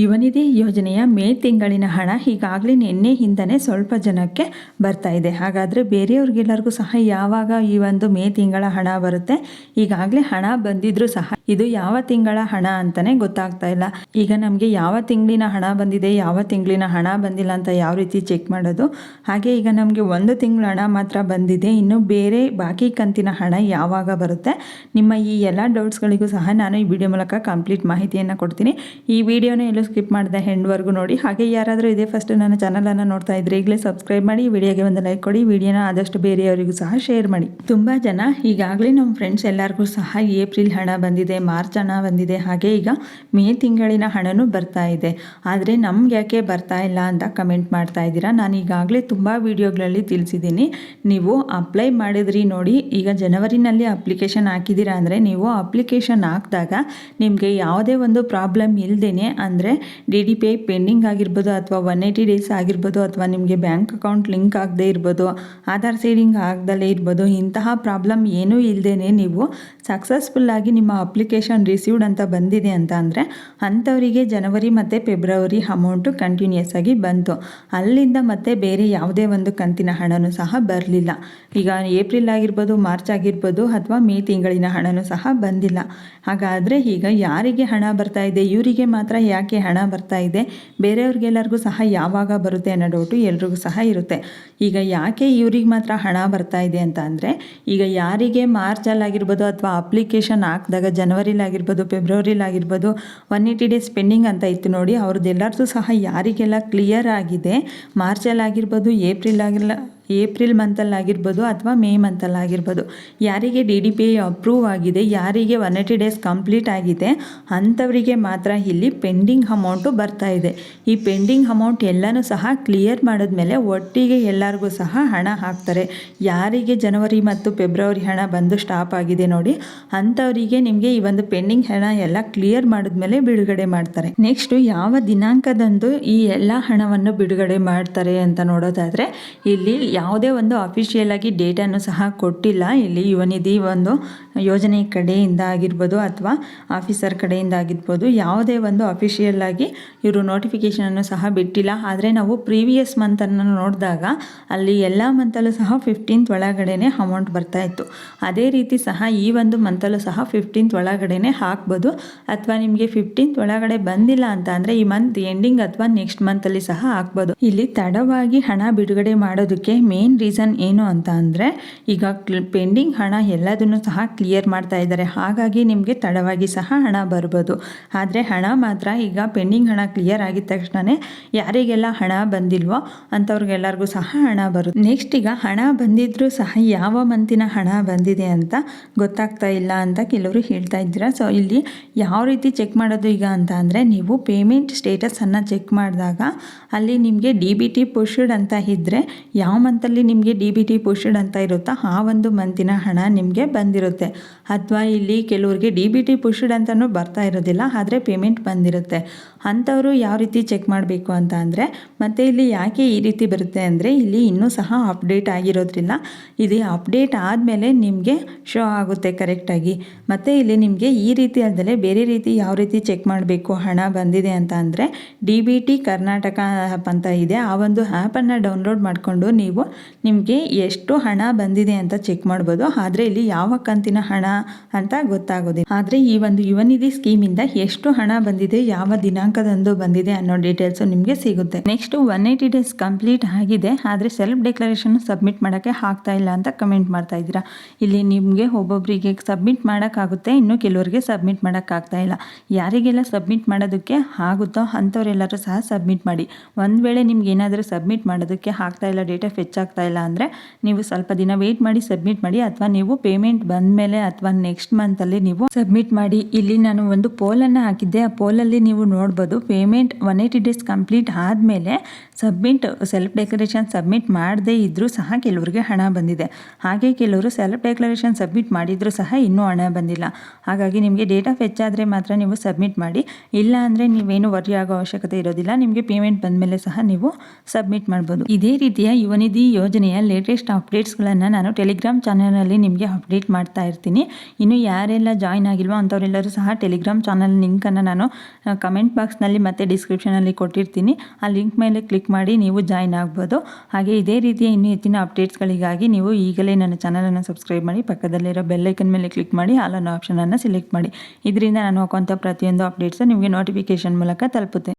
ಯುವನಿಧಿ ಯೋಜನೆಯ ಮೇ ತಿಂಗಳಿನ ಹಣ. ಈಗಾಗಲೇ ನಿನ್ನೆಯಿಂದನೇ ಸ್ವಲ್ಪ ಜನಕ್ಕೆ ಬರ್ತಾ ಇದೆ. ಹಾಗಾದರೆ ಬೇರೆಯವ್ರಿಗೆಲ್ಲರಿಗೂ ಸಹ ಯಾವಾಗ ಈ ಒಂದು ಮೇ ತಿಂಗಳ ಹಣ ಬರುತ್ತೆ? ಈಗಾಗಲೇ ಹಣ ಬಂದಿದ್ರೂ ಸಹ ಇದು ಯಾವ ತಿಂಗಳ ಹಣ ಅಂತಲೇ ಗೊತ್ತಾಗ್ತಾ ಇಲ್ಲ. ಈಗ ನಮಗೆ ಯಾವ ತಿಂಗಳಿನ ಹಣ ಬಂದಿದೆ, ಯಾವ ತಿಂಗಳಿನ ಹಣ ಬಂದಿಲ್ಲ ಅಂತ ಯಾವ ರೀತಿ ಚೆಕ್ ಮಾಡೋದು? ಹಾಗೆ ಈಗ ನಮಗೆ ಒಂದು ತಿಂಗಳ ಹಣ ಮಾತ್ರ ಬಂದಿದೆ. ಇನ್ನು ಬೇರೆ ಬಾಕಿ ಕಂತಿನ ಹಣ ಯಾವಾಗ ಬರುತ್ತೆ? ನಿಮ್ಮ ಈ ಎಲ್ಲ ಡೌಟ್ಸ್ಗಳಿಗೂ ಸಹ ನಾನು ಈ ವಿಡಿಯೋ ಮೂಲಕ ಕಂಪ್ಲೀಟ್ ಮಾಹಿತಿಯನ್ನು ಕೊಡ್ತೀನಿ. ಈ ವಿಡಿಯೋನ ಎಲ್ಲೂ ಸ್ಕಿಪ್ ಮಾಡಿದೆ ಹೆಂಡ್ವರೆಗೂ ನೋಡಿ. ಹಾಗೆ ಯಾರಾದರೂ ಇದೇ ಫಸ್ಟ್ ನನ್ನ ಚಾನಲನ್ನು ನೋಡ್ತಾ ಇದ್ರೆ ಈಗಲೇ ಸಬ್ಸ್ಕ್ರೈಬ್ ಮಾಡಿ, ವಿಡಿಯೋಗೆ ಒಂದು ಲೈಕ್ ಕೊಡಿ, ವಿಡಿಯೋನ ಆದಷ್ಟು ಬೇರೆಯವರಿಗೂ ಸಹ ಶೇರ್ ಮಾಡಿ. ತುಂಬ ಜನ ಈಗಾಗಲೇ ನಮ್ಮ ಫ್ರೆಂಡ್ಸ್ ಎಲ್ಲರಿಗೂ ಸಹ ಏಪ್ರಿಲ್ ಹಣ ಬಂದಿದೆ, ಮಾರ್ಚ್ ಹಣ ಬಂದಿದೆ, ಹಾಗೆ ಈಗ ಮೇ ತಿಂಗಳಿನ ಹಣನೂ ಬರ್ತಾ ಇದೆ. ಆದರೆ ನಮ್ಗೆ ಯಾಕೆ ಬರ್ತಾ ಇಲ್ಲ ಅಂತ ಕಮೆಂಟ್ ಮಾಡ್ತಾ ಇದ್ದೀರಾ? ನಾನು ಈಗಾಗಲೇ ತುಂಬ ವಿಡಿಯೋಗಳಲ್ಲಿ ತಿಳಿಸಿದ್ದೀನಿ. ನೀವು ಅಪ್ಲೈ ಮಾಡಿದ್ರಿ ನೋಡಿ, ಈಗ ಜನವರಿನಲ್ಲಿ ಅಪ್ಲಿಕೇಶನ್ ಹಾಕಿದ್ದೀರಾ ಅಂದರೆ ನೀವು ಅಪ್ಲಿಕೇಶನ್ ಹಾಕಿದಾಗ ನಿಮಗೆ ಯಾವುದೇ ಒಂದು ಪ್ರಾಬ್ಲಮ್ ಇಲ್ಲದೇ ಅಂದರೆ D D P I pending ಆಗಿರ್ಬೋದು ಅಥವಾ ಒನ್ ಏಯ್ಟಿ ಡೇಸ್ ಆಗಿರ್ಬೋದು ಅಥವಾ ನಿಮಗೆ ಬ್ಯಾಂಕ್ ಅಕೌಂಟ್ ಲಿಂಕ್ ಆಗದೆ ಇರ್ಬೋದು, ಆಧಾರ್ ಸೇಡಿಂಗ್ ಆಗದಲ್ಲೇ ಇರ್ಬೋದು, ಇಂತಹ ಪ್ರಾಬ್ಲಮ್ ಏನೂ ಇಲ್ಲದೇ ನೀವು ಸಕ್ಸಸ್ಫುಲ್ಲಾಗಿ ನಿಮ್ಮ ಅಪ್ಲಿಕೇಶನ್ ರಿಸೀವ್ಡ್ ಅಂತ ಬಂದಿದೆ ಅಂತ ಅಂದರೆ ಅಂಥವರಿಗೆ ಜನವರಿ ಮತ್ತು ಫೆಬ್ರವರಿ ಅಮೌಂಟು ಕಂಟಿನ್ಯೂಸ್ ಆಗಿ ಬಂತು. ಅಲ್ಲಿಂದ ಮತ್ತೆ ಬೇರೆ ಯಾವುದೇ ಒಂದು ಕಂತಿನ ಹಣನೂ ಸಹ ಬರಲಿಲ್ಲ. ಈಗ ಏಪ್ರಿಲ್ ಆಗಿರ್ಬೋದು, ಮಾರ್ಚ್ ಆಗಿರ್ಬೋದು ಅಥವಾ ಮೇ ತಿಂಗಳಿನ ಹಣನೂ ಸಹ ಬಂದಿಲ್ಲ. ಹಾಗಾದರೆ ಈಗ ಯಾರಿಗೆ ಹಣ ಬರ್ತಾ ಇದೆ, ಇವರಿಗೆ ಮಾತ್ರ ಯಾಕೆ ಹಣ ಬರ್ತಾ ಇದೆ. ಬೇರೆಯವ್ರಿಗೆಲ್ಲರಿಗೂ ಸಹ ಯಾವಾಗ ಬರುತ್ತೆ ಅನ್ನೋ ಡೌಟು ಎಲ್ರಿಗೂ ಸಹ ಇರುತ್ತೆ. ಈಗ ಯಾಕೆ ಇವ್ರಿಗೆ ಮಾತ್ರ ಹಣ ಬರ್ತಾ ಇದೆ ಅಂತ ಅಂದರೆ, ಈಗ ಯಾರಿಗೆ ಮಾರ್ಚಲ್ಲಾಗಿರ್ಬೋದು ಅಥವಾ ಅಪ್ಲಿಕೇಶನ್ ಹಾಕಿದಾಗ ಜನವರಿಲಾಗಿರ್ಬೋದು ಫೆಬ್ರವರಿಲಾಗಿರ್ಬೋದು ಒನ್ ಏಯ್ಟಿ ಡೇಸ್ ಪೆಂಡಿಂಗ್ ಅಂತ ಇತ್ತು ನೋಡಿ ಅವ್ರದ್ದೆಲ್ಲರದ್ದು ಸಹ ಯಾರಿಗೆಲ್ಲ ಕ್ಲಿಯರ್ ಆಗಿದೆ ಮಾರ್ಚಲ್ಲಾಗಿರ್ಬೋದು ಏಪ್ರಿಲ್ ಆಗಿಲ್ಲ ಏಪ್ರಿಲ್ ಮಂತಲ್ಲಾಗಿರ್ಬೋದು ಅಥವಾ ಮೇ ಮಂತಲ್ಲಾಗಿರ್ಬೋದು ಯಾರಿಗೆ ಡಿ ಡಿ ಪಿ ಅಪ್ರೂವ್ ಆಗಿದೆ, ಯಾರಿಗೆ ಒನ್ ಏಯ್ಟಿ ಡೇಸ್ ಕಂಪ್ಲೀಟ್ ಆಗಿದೆ ಅಂಥವರಿಗೆ ಮಾತ್ರ ಇಲ್ಲಿ ಪೆಂಡಿಂಗ್ ಅಮೌಂಟು ಬರ್ತಾ ಇದೆ. ಈ ಪೆಂಡಿಂಗ್ ಅಮೌಂಟ್ ಎಲ್ಲನೂ ಸಹ ಕ್ಲಿಯರ್ ಮಾಡಿದ್ಮೇಲೆ ಒಟ್ಟಿಗೆ ಎಲ್ಲರಿಗೂ ಸಹ ಹಣ ಹಾಕ್ತಾರೆ. ಯಾರಿಗೆ ಜನವರಿ ಮತ್ತು ಫೆಬ್ರವರಿ ಹಣ ಬಂದು ಸ್ಟಾಪ್ ಆಗಿದೆ ನೋಡಿ ಅಂಥವರಿಗೆ ನಿಮಗೆ ಈ ಒಂದು ಪೆಂಡಿಂಗ್ ಹಣ ಎಲ್ಲ ಕ್ಲಿಯರ್ ಮಾಡಿದ್ಮೇಲೆ ಬಿಡುಗಡೆ ಮಾಡ್ತಾರೆ. ನೆಕ್ಸ್ಟು ಯಾವ ದಿನಾಂಕದಂದು ಈ ಎಲ್ಲ ಹಣವನ್ನು ಬಿಡುಗಡೆ ಮಾಡ್ತಾರೆ ಅಂತ ನೋಡೋದಾದರೆ, ಇಲ್ಲಿ ಯಾವುದೇ ಒಂದು ಅಫಿಷಿಯಲ್ ಆಗಿ ಡೇಟನ್ನು ಸಹ ಕೊಟ್ಟಿಲ್ಲ. ಇಲ್ಲಿ ಯುವನಿಧಿ ಒಂದು ಯೋಜನೆ ಕಡೆಯಿಂದ ಆಗಿರ್ಬೋದು ಅಥವಾ ಆಫೀಸರ್ ಕಡೆಯಿಂದ ಆಗಿರ್ಬೋದು ಯಾವುದೇ ಒಂದು ಅಫಿಷಿಯಲ್ ಆಗಿ ಇವರು ನೋಟಿಫಿಕೇಷನನ್ನು ಸಹ ಬಿಟ್ಟಿಲ್ಲ. ಆದರೆ ನಾವು ಪ್ರೀವಿಯಸ್ ಮಂತನ್ನು ನೋಡಿದಾಗ ಅಲ್ಲಿ ಎಲ್ಲ ಮಂತಲ್ಲೂ ಸಹ ಫಿಫ್ಟೀನ್ತ್ ಒಳಗಡೆನೆ ಅಮೌಂಟ್ ಬರ್ತಾ ಇತ್ತು. ಅದೇ ರೀತಿ ಸಹ ಈ ಒಂದು ಮಂತಲ್ಲೂ ಸಹ ಫಿಫ್ಟೀನ್ತ್ ಒಳಗಡೆನೆ ಹಾಕ್ಬೋದು. ಅಥವಾ ನಿಮಗೆ ಫಿಫ್ಟೀನ್ತ್ ಒಳಗಡೆ ಬಂದಿಲ್ಲ ಅಂತ ಅಂದರೆ ಈ ಮಂತ್ ಎಂಡಿಂಗ್ ಅಥವಾ ನೆಕ್ಸ್ಟ್ ಮಂತಲ್ಲಿ ಸಹ ಹಾಕ್ಬೋದು. ಇಲ್ಲಿ ತಡವಾಗಿ ಹಣ ಬಿಡುಗಡೆ ಮಾಡೋದಕ್ಕೆ ಮೇನ್ ರೀಸನ್ ಏನು ಅಂತ ಅಂದರೆ, ಈಗ ಪೆಂಡಿಂಗ್ ಹಣ ಎಲ್ಲದನ್ನು ಸಹ ಕ್ಲಿಯರ್ ಮಾಡ್ತಾ ಇದ್ದಾರೆ. ಹಾಗಾಗಿ ನಿಮಗೆ ತಡವಾಗಿ ಸಹ ಹಣ ಬರ್ಬೋದು. ಆದರೆ ಹಣ ಮಾತ್ರ ಈಗ ಪೆಂಡಿಂಗ್ ಹಣ ಕ್ಲಿಯರ್ ಆಗಿದ ತಕ್ಷಣವೇ ಯಾರಿಗೆಲ್ಲ ಹಣ ಬಂದಿಲ್ವೋ ಅಂಥವ್ರಿಗೆಲ್ಲರಿಗೂ ಸಹ ಹಣ ಬರುತ್ತೆ. ನೆಕ್ಸ್ಟ್ ಈಗ ಹಣ ಬಂದಿದ್ರೂ ಸಹ ಯಾವ ಮಂತಿನ ಹಣ ಬಂದಿದೆ ಅಂತ ಗೊತ್ತಾಗ್ತಾ ಇಲ್ಲ ಅಂತ ಕೆಲವರು ಹೇಳ್ತಾ ಇದ್ದೀರಾ. ಸೊ ಇಲ್ಲಿ ಯಾವ ರೀತಿ ಚೆಕ್ ಮಾಡೋದು ಈಗ ಅಂತ ಅಂದರೆ, ನೀವು ಪೇಮೆಂಟ್ ಸ್ಟೇಟಸನ್ನು ಚೆಕ್ ಮಾಡಿದಾಗ ಅಲ್ಲಿ ನಿಮಗೆ ಡಿ ಬಿ ಟಿ ಪುಷ್ಡ್ ಅಂತ ಇದ್ದರೆ ಯಾವ ಮಂತಲ್ಲಿ ನಿಮಗೆ ಡಿ ಬಿ ಟಿ ಪೋಸ್ಟೆಡ್ ಅಂತ ಇರುತ್ತಾ, ಆ ಒಂದು ಮಂತಿನ ಹಣ ನಿಮಗೆ ಬಂದಿರುತ್ತೆ. ಅಥವಾ ಇಲ್ಲಿ ಕೆಲವರಿಗೆ ಡಿ ಬಿ ಟಿ ಪೋಸ್ಟೆಡ್ ಅಂತಲೂ ಬರ್ತಾ ಇರೋದಿಲ್ಲ, ಆದರೆ ಪೇಮೆಂಟ್ ಬಂದಿರುತ್ತೆ. ಅಂಥವರು ಯಾವ ರೀತಿ ಚೆಕ್ ಮಾಡಬೇಕು ಅಂತ ಅಂದರೆ, ಮತ್ತು ಇಲ್ಲಿ ಯಾಕೆ ಈ ರೀತಿ ಬರುತ್ತೆ ಅಂದರೆ, ಇಲ್ಲಿ ಇನ್ನೂ ಸಹ ಅಪ್ಡೇಟ್ ಆಗಿರೋದ್ರಿಂದ ಇದು ಅಪ್ಡೇಟ್ ಆದಮೇಲೆ ನಿಮಗೆ ಶೋ ಆಗುತ್ತೆ ಕರೆಕ್ಟಾಗಿ ಮತ್ತು ಇಲ್ಲಿ ನಿಮಗೆ ಈ ರೀತಿ ಅಲ್ಲದೆ ಬೇರೆ ರೀತಿ ಯಾವ ರೀತಿ ಚೆಕ್ ಮಾಡಬೇಕು, ಹಣ ಬಂದಿದೆ ಅಂತ ಅಂದರೆ, D B T Karnataka app ಅಂತ ಇದೆ, ಆ ಒಂದು ಆ್ಯಪನ್ನು ಡೌನ್ಲೋಡ್ ಮಾಡಿಕೊಂಡು ನೀವು ನಿಮಗೆ ಎಷ್ಟು ಹಣ ಬಂದಿದೆ ಅಂತ ಚೆಕ್ ಮಾಡ್ಬೋದು. ಆದರೆ ಇಲ್ಲಿ ಯಾವ ಕಂತಿನ ಹಣ ಅಂತ ಗೊತ್ತಾಗೋದಿಲ್ಲ. ಆದರೆ ಈ ಒಂದು ಯುವನಿಧಿ ಸ್ಕೀಮಿಂದ ಎಷ್ಟು ಹಣ ಬಂದಿದೆ, ಯಾವ ದಿನಾಂಕದಂದು ಬಂದಿದೆ ಅನ್ನೋ ಡೀಟೇಲ್ಸು ನಿಮಗೆ ಸಿಗುತ್ತೆ. Next one eighty days complete ಆಗಿದೆ. ಆದರೆ ಸೆಲ್ಫ್ ಡೆಕ್ಲರೇಷನ್ ಸಬ್ಮಿಟ್ ಮಾಡೋಕ್ಕೆ ಆಗ್ತಾ ಇಲ್ಲ ಅಂತ ಕಮೆಂಟ್ ಮಾಡ್ತಾ ಇದ್ದೀರಾ. ಇಲ್ಲಿ ನಿಮಗೆ ಒಬ್ಬೊಬ್ಬರಿಗೆ ಸಬ್ಮಿಟ್ ಮಾಡೋಕ್ಕಾಗುತ್ತೆ, ಇನ್ನು ಕೆಲವರಿಗೆ ಸಬ್ಮಿಟ್ ಮಾಡೋಕ್ಕಾಗ್ತಾ ಇಲ್ಲ. ಯಾರಿಗೆಲ್ಲ ಸಬ್ಮಿಟ್ ಮಾಡೋದಕ್ಕೆ ಆಗುತ್ತೋ ಅಂಥವರೆಲ್ಲರೂ ಸಹ ಸಬ್ಮಿಟ್ ಮಾಡಿ. ಒಂದು ವೇಳೆ ನಿಮ್ಗೆ ಏನಾದರೂ ಸಬ್ಮಿಟ್ ಮಾಡೋದಕ್ಕೆ ಆಗ್ತಾ ಇಲ್ಲ ಡೇಟಾ ಫೆಚ್ ಆಗ್ತಾ ಇಲ್ಲ ಅಂದರೆ ನೀವು ಸ್ವಲ್ಪ ದಿನ ವೆಯ್ಟ್ ಮಾಡಿ ಸಬ್ಮಿಟ್ ಮಾಡಿ ಅಥವಾ ನೀವು ಪೇಮೆಂಟ್ ಬಂದ ಮೇಲೆ ಅಥವಾ ನೆಕ್ಸ್ಟ್ ಮಂತಲ್ಲಿ ನೀವು ಸಬ್ಮಿಟ್ ಮಾಡಿ. ಇಲ್ಲಿ ನಾನು ಒಂದು ಪೋಲನ್ನು ಹಾಕಿದ್ದೆ. ಆ ಪೋಲಲ್ಲಿ ನೀವು ನೋಡ್ಬೋದು payment one eighty days complete ಆದಮೇಲೆ ಸಬ್ಮಿಟ್ ಸೆಲ್ಫ್ ಡೆಕ್ಲರೇಷನ್ ಸಬ್ಮಿಟ್ ಮಾಡದೇ ಇದ್ದರೂ ಸಹ ಕೆಲವರಿಗೆ ಹಣ ಬಂದಿದೆ. ಹಾಗೆ ಕೆಲವರು ಸೆಲ್ಫ್ ಡೆಕ್ಲರೇಷನ್ ಸಬ್ಮಿಟ್ ಮಾಡಿದರೂ ಸಹ ಇನ್ನೂ ಹಣ ಬಂದಿಲ್ಲ. ಹಾಗಾಗಿ ನಿಮಗೆ ಡೇಟ್ ಆಫ್ ಆದರೆ ಮಾತ್ರ ನೀವು ಸಬ್ಮಿಟ್ ಮಾಡಿ. ಇಲ್ಲ ಅಂದರೆ ನೀವೇನು ವರಿ ಆಗೋ ಅವಶ್ಯಕತೆ ಇರೋದಿಲ್ಲ. ನಿಮಗೆ ಪೇಮೆಂಟ್ ಬಂದಮೇಲೆ ಸಹ ನೀವು ಸಬ್ಮಿಟ್ ಮಾಡ್ಬೋದು. ಇದೇ ರೀತಿಯ ಯುವನಿಧಿ ಯೋಜನೆಯ ಲೇಟೆಸ್ಟ್ ಅಪ್ಡೇಟ್ಸ್ಗಳನ್ನು ನಾನು ಟೆಲಿಗ್ರಾಮ್ ಚಾನಲಲ್ಲಿ ನಿಮಗೆ ಅಪ್ಡೇಟ್ ಮಾಡ್ತಾ ಇರ್ತೀನಿ. ಇನ್ನು ಯಾರೆಲ್ಲ ಜಾಯ್ನ್ ಆಗಿಲ್ವೋ ಅಂಥವರೆಲ್ಲರೂ ಸಹ ಟೆಲಿಗ್ರಾಮ್ ಚಾನಲ್ ಲಿಂಕನ್ನು ನಾನು ಕಮೆಂಟ್ ಬಾಕ್ಸ್ನಲ್ಲಿ ಮತ್ತು ಡಿಸ್ಕ್ರಿಪ್ಷನಲ್ಲಿ ಕೊಟ್ಟಿರ್ತೀನಿ. ಆ ಲಿಂಕ್ ಮೇಲೆ ಕ್ಲಿಕ್ ಮಾಡಿ ನೀವು ಜಾಯ್ನ್ ಆಗ್ಬೋದು. ಹಾಗೆ ಇದೇ ರೀತಿಯ ಇನ್ನು ಹೆಚ್ಚಿನ ಅಪ್ಡೇಟ್ಸ್ಗಳಿಗಾಗಿ ನೀವು ಈಗಲೇ ನನ್ನ ಚಾನಲನ್ನು ಸಬ್ಸ್ಕ್ರೈಬ್ ಮಾಡಿ, ಪಕ್ಕದಲ್ಲಿರೋ ಬೆಲ್ಲೈಕನ್ ಮೇಲೆ ಕ್ಲಿಕ್ ಮಾಡಿ ಆಲ್ ಅನ್ನೋ ಆಪ್ಷನನ್ನು ಸೆಲೆಕ್ಟ್ ಮಾಡಿ. ಇದರಿಂದ ನಾನು ಹಾಕುವಂಥ ಪ್ರತಿಯೊಂದು ಅಪ್ಡೇಟ್ಸು ನಿಮಗೆ ನೋಟಿಫಿಕೇಷನ್ ಮೂಲಕ ತಲುಪುತ್ತೆ.